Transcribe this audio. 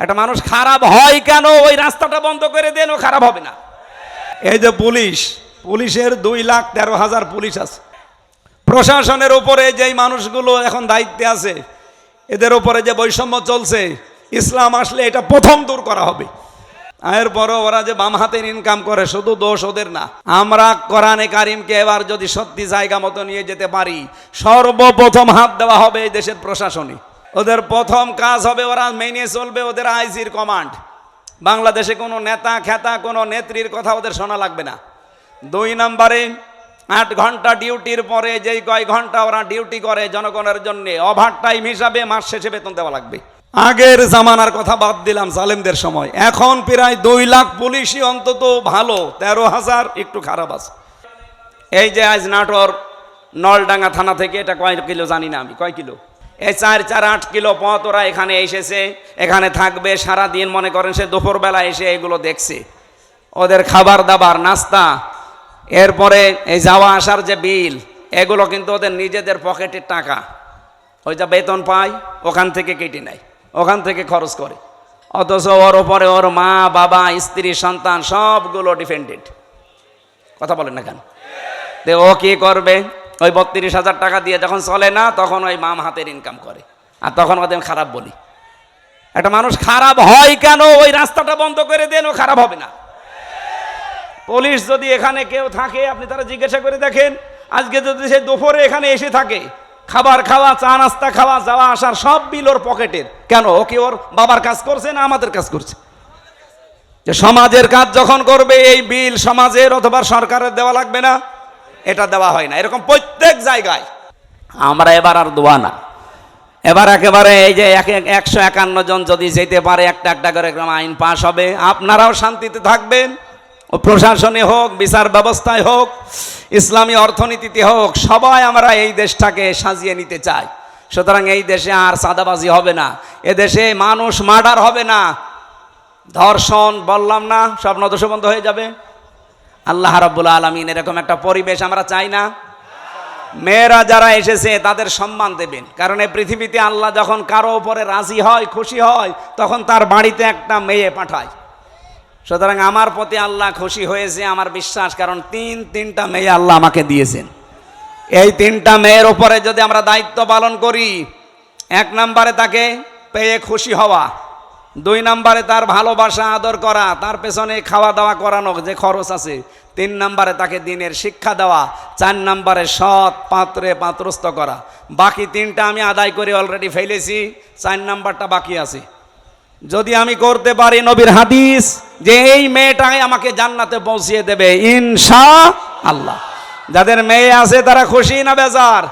একটা মানুষ খারাপ হয় কেন? ওই রাস্তাটা বন্ধ করে দেন, ও খারাপ হবে না। এই যে পুলিশ, পুলিশের দুই লাখ তেরো হাজার পুলিশ আছে। প্রশাসনের উপরে যেই মানুষগুলো এখন দায়িত্বে আছে, এদের উপরে যে বৈষম্য চলছে, ইসলাম আসলে এটা প্রথম দূর করা হবে। এরপরও ওরা যে বাম হাতের ইনকাম করে, শুধু দোষ ওদের না। আমরা কোরআনে কারিমকে এবার যদি সত্যি জায়গা মতো নিয়ে যেতে পারি, সর্বপ্রথম হাত দেওয়া হবে এই দেশের প্রশাসনে। ওদের প্রথম কাজ হবে ওরা মেনে চলবে ওদের আইজির কমান্ড। বাংলাদেশে কোনো নেতা, খেতা, কোনো নেত্রীর কথা ওদের শোনা লাগবে না। দুই নম্বরে, আট ঘণ্টা ডিউটির পরে যেই কয় ঘণ্টা ওরা ডিউটি করে জনগণের জন্য, ওভার টাইম হিসাবে মাস শেষে বেতন দেওয়া লাগবে। আগের জামানার কথা বাদ দিলাম সালেমদের সময়। এখন প্রায় দুই লাখ পুলিশই অন্তত ভালো, তেরো হাজার একটু খারাপ আছে। এই যে আজ নাটোর, নলডাঙ্গা থানা থেকে এটা কয় কিলো জানি না আমি, কয় কিলো? এই চার চার, আট কিলো পথ ওরা এখানে এসেছে। এখানে থাকবে সারা দিন মনে করেন সে দুপুরবেলা এসে এগুলো দেখছে। ওদের খাবার দাবার, নাস্তা, এরপরে এই যাওয়া আসার যে বিল, এগুলো কিন্তু ওদের নিজেদের পকেটের টাকা। ওই যা বেতন পায়, ওখান থেকে কেটে নেয়, ওখান থেকে খরচ করে। অথচ ওর ওপরে ওর মা, বাবা, স্ত্রী, সন্তান সবগুলো ডিফেন্ডেড কথা বলেন না কেন? ও কি করবে? ওই বত্রিশ হাজার টাকা দিয়ে যখন চলে না, তখন ওই মাম হাতের ইনকাম করে। আর তখন ওদের খারাপ বলি। একটা মানুষ খারাপ হয় কেন? ওই রাস্তাটা বন্ধ করে দেন, ও খারাপ হবে না। পুলিশ যদি এখানে কেউ থাকে, আপনি তারা জিজ্ঞাসা করে দেখেন। আজকে যদি সে দুপুরে এখানে এসে থাকে, খাবার খাওয়া, চা নাস্তা খাওয়া, যাওয়া আসার সব বিল ওর পকেটের। কেন? ও কি ওর বাবার কাজ করছে না আমাদের কাজ করছে? যে সমাজের কাজ যখন করবে, এই বিল সমাজের অথবা সরকারের দেওয়া লাগবে না। এটা দেওয়া হয় না। এরকম প্রত্যেক জায়গায়। আমরা এবার আর দোয়া না। এবার একেবারে এই যে এক এক- একশো একান্ন জন যদি যেতে পারে, একটা একটা করে আইন পাশ হবে। আপনারাও শান্তিতে থাকবেন। ও প্রশাসনে হোক, বিচার ব্যবস্থায় হোক, ইসলামী অর্থনীতিতে হোক, সবাই আমরা এই দেশটাকে সাজিয়ে নিতে চাই। সুতরাং এই দেশে আর সাদাবাজি হবে না। এদেশে মানুষ মার্ডার হবে না। ধর্ষণ বললাম না সব নদশ বন্ধ হয়ে যাবে। আল্লাহ রাব্বুল আলমিন, এরকম একটা পরিবেশ আমরা চাই না। মেয়েরা যারা এসেছে, তাদের সম্মান দেবেন। কারণ এই পৃথিবীতে আল্লাহ যখন কারও উপরে রাজি হয়, খুশি হয়, তখন তার বাড়িতে একটা মেয়ে পাঠায়। সুতরাং আমার প্রতি আল্লাহ খুশি হয়েছে, আমার বিশ্বাস, কারণ তিন, তিনটা মেয়ে আল্লাহ আমাকে দিয়েছেন। এই তিনটা মেয়ের উপরে যদি আমরা দায়িত্ব পালন করি, এক নম্বরে তাকে পেয়ে খুশি হওয়া দুই নম্বরে তার ভালোবাসা, আদর করা, তার পেছনে খাওয়া দাওয়া করানো যে খরচ আছে, তিন নম্বরে তাকে দিনের শিক্ষা দেওয়া, চার নম্বরে সৎ পাত্রে পাত্রস্থ করা। বাকি তিনটা আমি আদায় করে অলরেডি ফেলেছি, চার নাম্বারটা বাকি আছে। যদি আমি করতে পারি নবীর হাদিস, যে এই মেয়েটাই আমাকে জান্নাতে পৌঁছিয়ে দেবে, ইনশা আল্লাহ। যাদের মেয়ে আছে তারা খুশি না বেজার?